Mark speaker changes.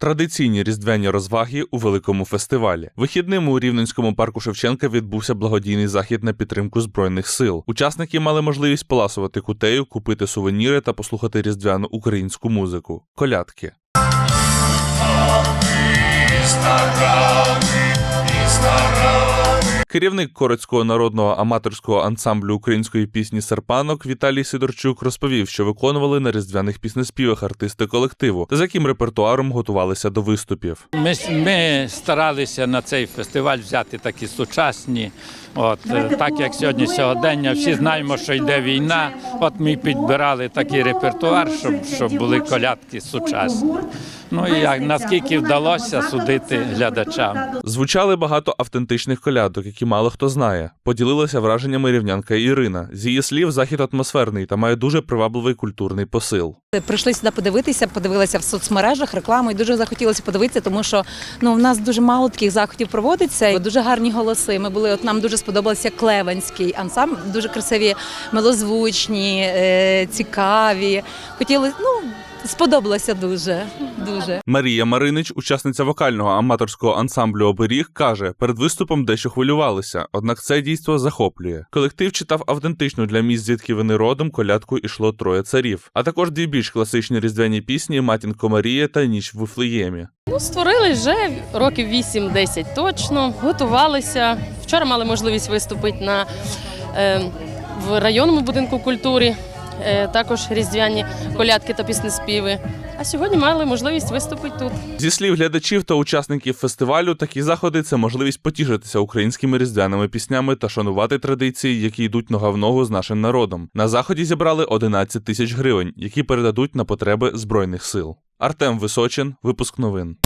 Speaker 1: Традиційні різдвяні розваги у великому фестивалі. Вихідним у Рівненському парку Шевченка відбувся благодійний захід на підтримку збройних сил. Учасники мали можливість поласувати кутею, купити сувеніри та послухати різдвяну українську музику. Колядки. Керівник Корецького народного аматорського ансамблю української пісні Серпанок Віталій Сидорчук розповів, що виконували на різдвяних піснеспівах артисти колективу та з яким репертуаром готувалися до виступів.
Speaker 2: Ми, ми старалися на цей фестиваль взяти такі сучасні. От е, так як сьогодні сьогодення, всі знаємо, що йде війна. От ми підбирали такий репертуар, щоб, щоб були колядки сучасні. Ну і як наскільки вдалося судити глядачам.
Speaker 1: Звучали багато автентичних колядок, які мало хто знає. Поділилася враженнями рівнянка Ірина. З її слів, захід атмосферний та має дуже привабливий культурний посил.
Speaker 3: Прийшли сюди подивитися, подивилися в соцмережах рекламу і дуже захотілося подивитися, тому що ну в нас дуже мало таких заходів проводиться. Дуже гарні голоси. Ми були от нам дуже сподобався Клевенський ансамбль, дуже красиві, милозвучні, е, цікаві. Хотіли, ну сподобалося дуже, дуже.
Speaker 1: Марія Маринич, учасниця вокального аматорського ансамблю Оберіг, каже, перед виступом дещо хвилювалися, однак це дійство захоплює. Колектив читав автентичну для місць, звідки вони родом, колядку ішло троє царів, а також дві більш класичні різдвяні пісні Матінко Марія та Ніч в Вифлеємі.
Speaker 4: Ну, створили вже років 8-10 точно, готувалися. Вчора мали можливість виступити на, е, в районному будинку культури, також різдвяні колядки та піснеспіви. А сьогодні мали можливість виступити тут.
Speaker 1: Зі слів глядачів та учасників фестивалю, такі заходи це можливість потішитися українськими різдвяними піснями та шанувати традиції, які йдуть нога в ногу з нашим народом. На заході зібрали 11 тисяч гривень, які передадуть на потреби збройних сил. Артем Височин, випуск новин.